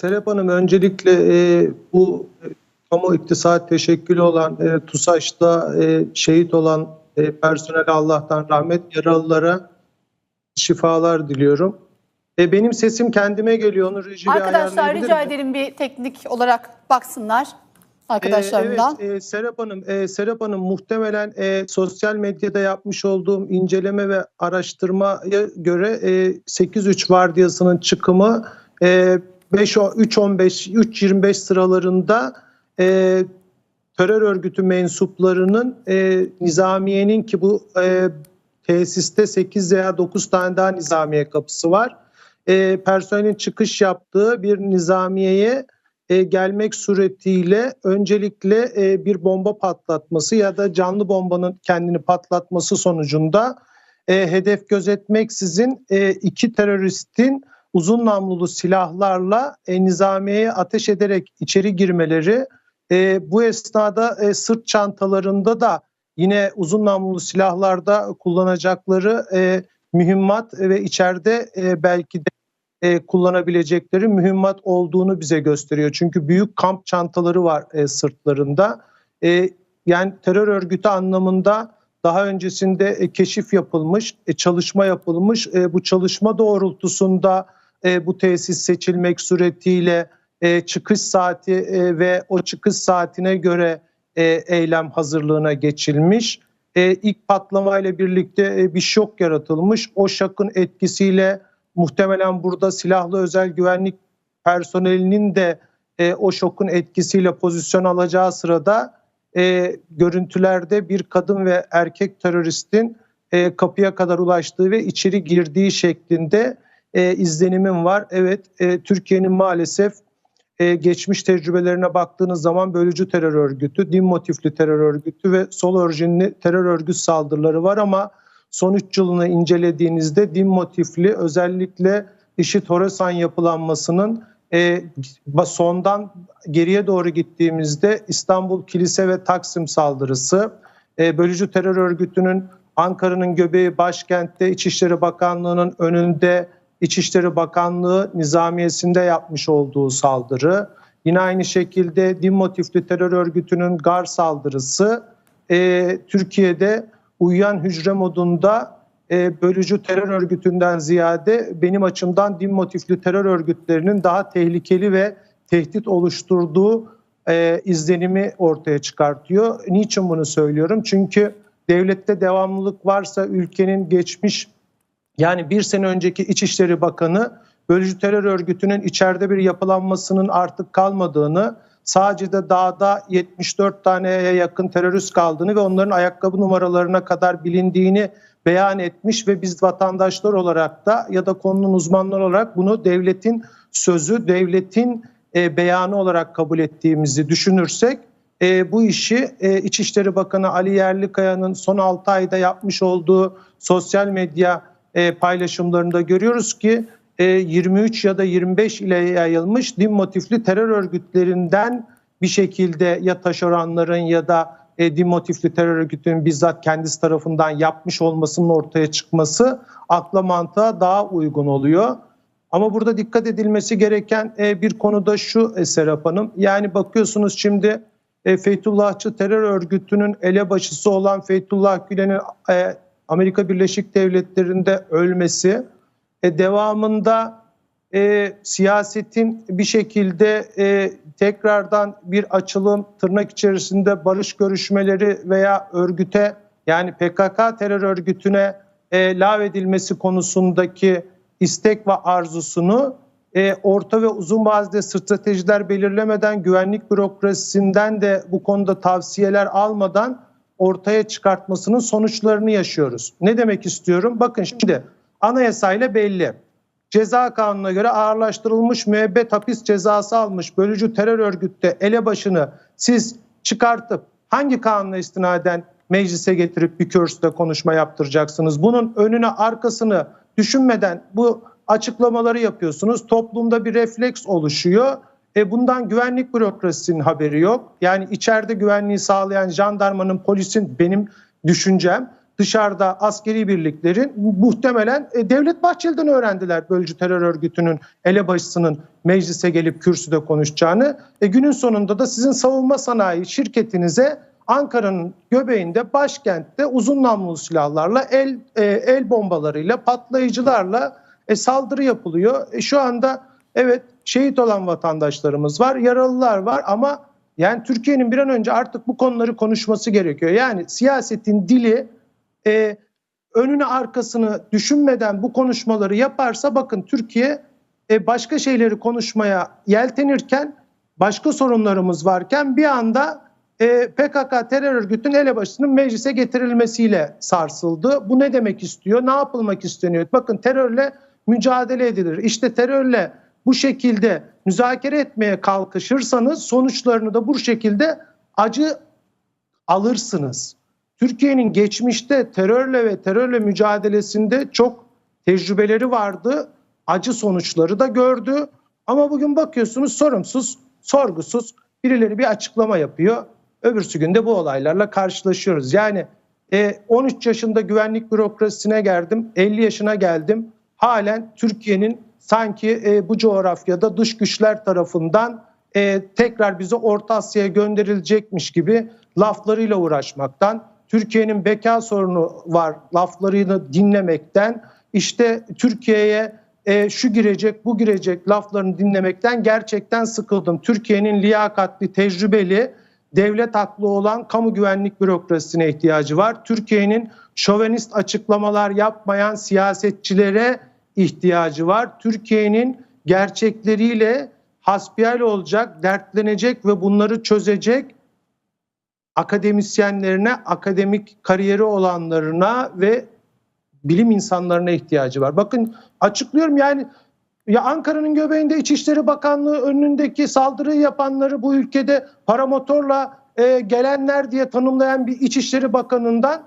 Serap Hanım öncelikle e, bu e, kamu iktisat teşekkülü olan e, TUSAŞ'ta e, şehit olan e, personel Allah'tan rahmet yaralılara şifalar diliyorum. E, benim sesim kendime geliyor onu reji bir Arkadaşlar rica mi? ederim bir teknik olarak baksınlar arkadaşlarımdan. Ee, evet, e, Serap Hanım, e, Serap Hanım muhtemelen e, sosyal medyada yapmış olduğum inceleme ve araştırmaya göre e, 8-3 vardiyasının çıkımı e, 5 3-15 3-25 sıralarında e, terör örgütü mensuplarının e, nizamiyenin ki bu e, tesiste 8 veya 9 tane daha nizamiye kapısı var. E, personelin çıkış yaptığı bir nizamiyeye e, gelmek suretiyle öncelikle e, bir bomba patlatması ya da canlı bombanın kendini patlatması sonucunda e, hedef gözetmeksizin e, iki teröristin uzun namlulu silahlarla e, nizamiyeye ateş ederek içeri girmeleri e, bu esnada e, sırt çantalarında da yine uzun namlulu silahlarda kullanacakları e, mühimmat ve içeride e, belki de e, kullanabilecekleri mühimmat olduğunu bize gösteriyor. Çünkü büyük kamp çantaları var e, sırtlarında. E, yani terör örgütü anlamında daha öncesinde e, keşif yapılmış, e, çalışma yapılmış. E, bu çalışma doğrultusunda e, bu tesis seçilmek suretiyle e, çıkış saati e, ve o çıkış saatine göre e, eylem hazırlığına geçilmiş. E, ilk patlamayla birlikte e, bir şok yaratılmış. O şokun etkisiyle muhtemelen burada silahlı özel güvenlik personelinin de e, o şokun etkisiyle pozisyon alacağı sırada e, görüntülerde bir kadın ve erkek teröristin e, kapıya kadar ulaştığı ve içeri girdiği şeklinde e, izlenimim var. Evet e, Türkiye'nin maalesef e, geçmiş tecrübelerine baktığınız zaman bölücü terör örgütü, din motifli terör örgütü ve sol orijinli terör örgüt saldırıları var ama son 3 yılını incelediğinizde din motifli özellikle IŞİD Horasan yapılanmasının e, sondan geriye doğru gittiğimizde İstanbul Kilise ve Taksim saldırısı, e, bölücü terör örgütünün Ankara'nın göbeği başkentte İçişleri Bakanlığı'nın önünde İçişleri Bakanlığı nizamiyesinde yapmış olduğu saldırı, yine aynı şekilde din motifli terör örgütünün GAR saldırısı, e, Türkiye'de uyuyan hücre modunda e, bölücü terör örgütünden ziyade benim açımdan din motifli terör örgütlerinin daha tehlikeli ve tehdit oluşturduğu e, izlenimi ortaya çıkartıyor. Niçin bunu söylüyorum? Çünkü devlette devamlılık varsa ülkenin geçmiş yani bir sene önceki İçişleri Bakanı bölücü terör örgütünün içeride bir yapılanmasının artık kalmadığını, sadece de dağda 74 taneye yakın terörist kaldığını ve onların ayakkabı numaralarına kadar bilindiğini beyan etmiş ve biz vatandaşlar olarak da ya da konunun uzmanları olarak bunu devletin sözü, devletin e, beyanı olarak kabul ettiğimizi düşünürsek e, bu işi e, İçişleri Bakanı Ali Yerlikaya'nın son 6 ayda yapmış olduğu sosyal medya e, paylaşımlarında görüyoruz ki e, 23 ya da 25 ile yayılmış din motifli terör örgütlerinden bir şekilde ya taşeronların ya da e, din motifli terör örgütünün bizzat kendisi tarafından yapmış olmasının ortaya çıkması akla mantığa daha uygun oluyor. Ama burada dikkat edilmesi gereken e, bir konuda şu e, Serap Hanım. Yani bakıyorsunuz şimdi e, Feytullahçı terör örgütünün elebaşısı olan Feytullah Gülen'in e, Amerika Birleşik Devletleri'nde ölmesi, e, devamında e, siyasetin bir şekilde e, tekrardan bir açılım, tırnak içerisinde barış görüşmeleri veya örgüte yani PKK terör örgütüne e, lağvedilmesi konusundaki istek ve arzusunu e, orta ve uzun vadede stratejiler belirlemeden güvenlik bürokrasisinden de bu konuda tavsiyeler almadan ortaya çıkartmasının sonuçlarını yaşıyoruz. Ne demek istiyorum? Bakın şimdi anayasayla belli. Ceza kanununa göre ağırlaştırılmış müebbet hapis cezası almış bölücü terör örgütte elebaşını siz çıkartıp hangi kanuna istinaden meclise getirip bir kürsüde konuşma yaptıracaksınız? Bunun önüne arkasını düşünmeden bu açıklamaları yapıyorsunuz. Toplumda bir refleks oluşuyor. E bundan güvenlik bürokrasisinin haberi yok. Yani içeride güvenliği sağlayan jandarmanın, polisin benim düşüncem dışarıda askeri birliklerin muhtemelen e, Devlet Bahçeli'den öğrendiler bölücü terör örgütünün elebaşısının meclise gelip kürsüde konuşacağını. E, günün sonunda da sizin savunma sanayi şirketinize Ankara'nın göbeğinde başkentte uzun namlulu silahlarla el e, el bombalarıyla patlayıcılarla e, saldırı yapılıyor. E, şu anda evet şehit olan vatandaşlarımız var, yaralılar var ama yani Türkiye'nin bir an önce artık bu konuları konuşması gerekiyor. Yani siyasetin dili e, önünü arkasını düşünmeden bu konuşmaları yaparsa bakın Türkiye e, başka şeyleri konuşmaya yeltenirken başka sorunlarımız varken bir anda e, PKK terör örgütünün elebaşısının meclise getirilmesiyle sarsıldı. Bu ne demek istiyor? Ne yapılmak isteniyor? Bakın terörle mücadele edilir. İşte terörle bu şekilde müzakere etmeye kalkışırsanız sonuçlarını da bu şekilde acı alırsınız. Türkiye'nin geçmişte terörle ve terörle mücadelesinde çok tecrübeleri vardı. Acı sonuçları da gördü. Ama bugün bakıyorsunuz sorumsuz, sorgusuz birileri bir açıklama yapıyor. Öbürsü günde bu olaylarla karşılaşıyoruz. Yani e, 13 yaşında güvenlik bürokrasisine geldim, 50 yaşına geldim. Halen Türkiye'nin sanki e, bu coğrafyada dış güçler tarafından e, tekrar bize Orta Asya'ya gönderilecekmiş gibi laflarıyla uğraşmaktan, Türkiye'nin beka sorunu var laflarını dinlemekten, işte Türkiye'ye e, şu girecek, bu girecek laflarını dinlemekten gerçekten sıkıldım. Türkiye'nin liyakatli, tecrübeli, devlet aklı olan kamu güvenlik bürokrasisine ihtiyacı var. Türkiye'nin şovenist açıklamalar yapmayan siyasetçilere ihtiyacı var. Türkiye'nin gerçekleriyle hasbihal olacak, dertlenecek ve bunları çözecek akademisyenlerine, akademik kariyeri olanlarına ve bilim insanlarına ihtiyacı var. Bakın açıklıyorum yani ya Ankara'nın göbeğinde İçişleri Bakanlığı önündeki saldırıyı yapanları bu ülkede paramotorla e, gelenler diye tanımlayan bir İçişleri Bakanı'ndan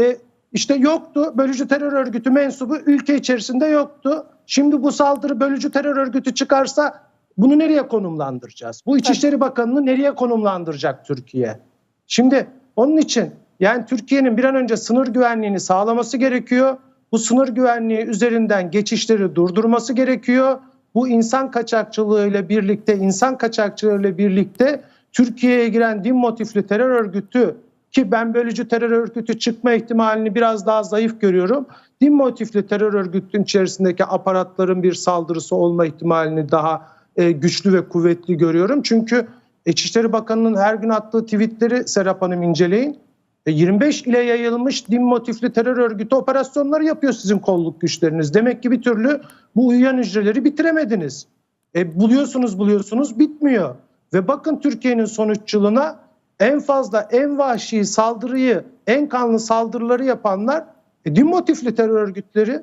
e, işte yoktu. Bölücü terör örgütü mensubu ülke içerisinde yoktu. Şimdi bu saldırı bölücü terör örgütü çıkarsa bunu nereye konumlandıracağız? Bu İçişleri Bakanı'nı nereye konumlandıracak Türkiye? Şimdi onun için yani Türkiye'nin bir an önce sınır güvenliğini sağlaması gerekiyor. Bu sınır güvenliği üzerinden geçişleri durdurması gerekiyor. Bu insan kaçakçılığı ile birlikte, insan kaçakçılığı ile birlikte Türkiye'ye giren din motifli terör örgütü ki ben bölücü terör örgütü çıkma ihtimalini biraz daha zayıf görüyorum. Din motifli terör örgütünün içerisindeki aparatların bir saldırısı olma ihtimalini daha e, güçlü ve kuvvetli görüyorum. Çünkü İçişleri Bakanı'nın her gün attığı tweetleri Serap Hanım inceleyin. 25 e, ile yayılmış din motifli terör örgütü operasyonları yapıyor sizin kolluk güçleriniz. Demek ki bir türlü bu uyuyan hücreleri bitiremediniz. E, buluyorsunuz buluyorsunuz bitmiyor. Ve bakın Türkiye'nin sonuççuluğuna en fazla en vahşi saldırıyı, en kanlı saldırıları yapanlar e, din motifli terör örgütleri.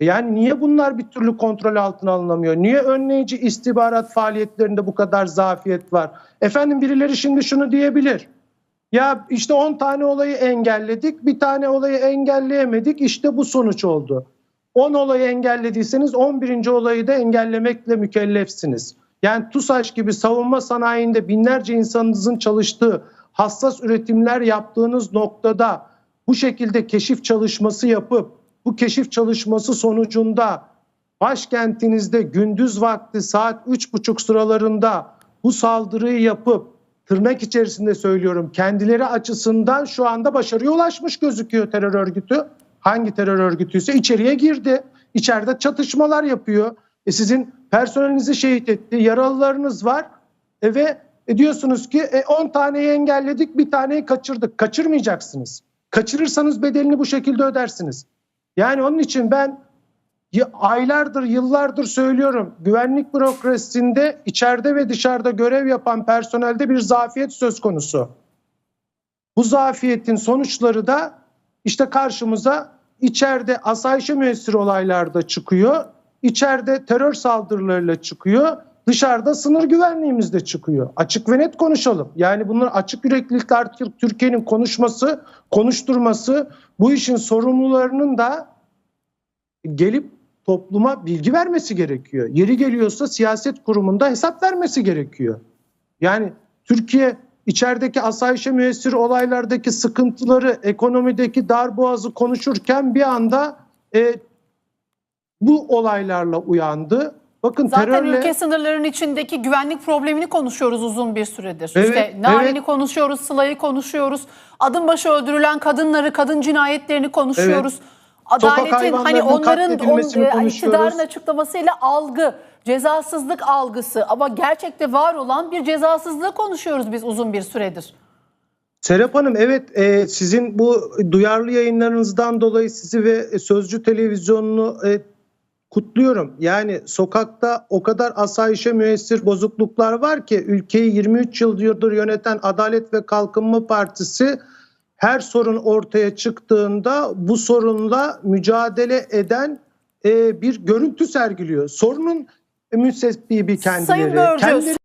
E, yani niye bunlar bir türlü kontrol altına alınamıyor? Niye önleyici istihbarat faaliyetlerinde bu kadar zafiyet var? Efendim birileri şimdi şunu diyebilir. Ya işte 10 tane olayı engelledik, bir tane olayı engelleyemedik, işte bu sonuç oldu. 10 olayı engellediyseniz 11. olayı da engellemekle mükellefsiniz. Yani TUSAŞ gibi savunma sanayinde binlerce insanınızın çalıştığı, hassas üretimler yaptığınız noktada bu şekilde keşif çalışması yapıp bu keşif çalışması sonucunda başkentinizde gündüz vakti saat 3.30 sıralarında bu saldırıyı yapıp tırnak içerisinde söylüyorum kendileri açısından şu anda başarıya ulaşmış gözüküyor terör örgütü. Hangi terör örgütüyse içeriye girdi. İçeride çatışmalar yapıyor. E sizin personelinizi şehit etti, yaralılarınız var. E ve e diyorsunuz ki e 10 taneyi engelledik, bir taneyi kaçırdık. Kaçırmayacaksınız. Kaçırırsanız bedelini bu şekilde ödersiniz. Yani onun için ben aylardır, yıllardır söylüyorum. Güvenlik bürokrasisinde içeride ve dışarıda görev yapan personelde bir zafiyet söz konusu. Bu zafiyetin sonuçları da işte karşımıza içeride asayişe müessir olaylarda çıkıyor. İçeride terör saldırılarıyla çıkıyor. Dışarıda sınır güvenliğimiz de çıkıyor. Açık ve net konuşalım. Yani bunlar açık yüreklilikle artık Türkiye'nin konuşması, konuşturması, bu işin sorumlularının da gelip topluma bilgi vermesi gerekiyor. Yeri geliyorsa siyaset kurumunda hesap vermesi gerekiyor. Yani Türkiye içerideki asayişe müessir olaylardaki sıkıntıları, ekonomideki darboğazı konuşurken bir anda e, bu olaylarla uyandı. Bakın Zaten terörle ülke sınırlarının içindeki güvenlik problemini konuşuyoruz uzun bir süredir. Evet, işte Narin'i evet. konuşuyoruz, Sıla'yı konuşuyoruz. Adım başı öldürülen kadınları, kadın cinayetlerini konuşuyoruz. Adaletin hani onların on, e, konuşuyoruz. iktidarın açıklamasıyla algı, cezasızlık algısı ama gerçekte var olan bir cezasızlığı konuşuyoruz biz uzun bir süredir. Serap Hanım evet e, sizin bu duyarlı yayınlarınızdan dolayı sizi ve Sözcü Televizyonu'nu e, kutluyorum. Yani sokakta o kadar asayişe müessir bozukluklar var ki ülkeyi 23 yıldır yöneten Adalet ve Kalkınma Partisi her sorun ortaya çıktığında bu sorunla mücadele eden e, bir görüntü sergiliyor. Sorunun müsebbibi kendileri. Sayın Kendileri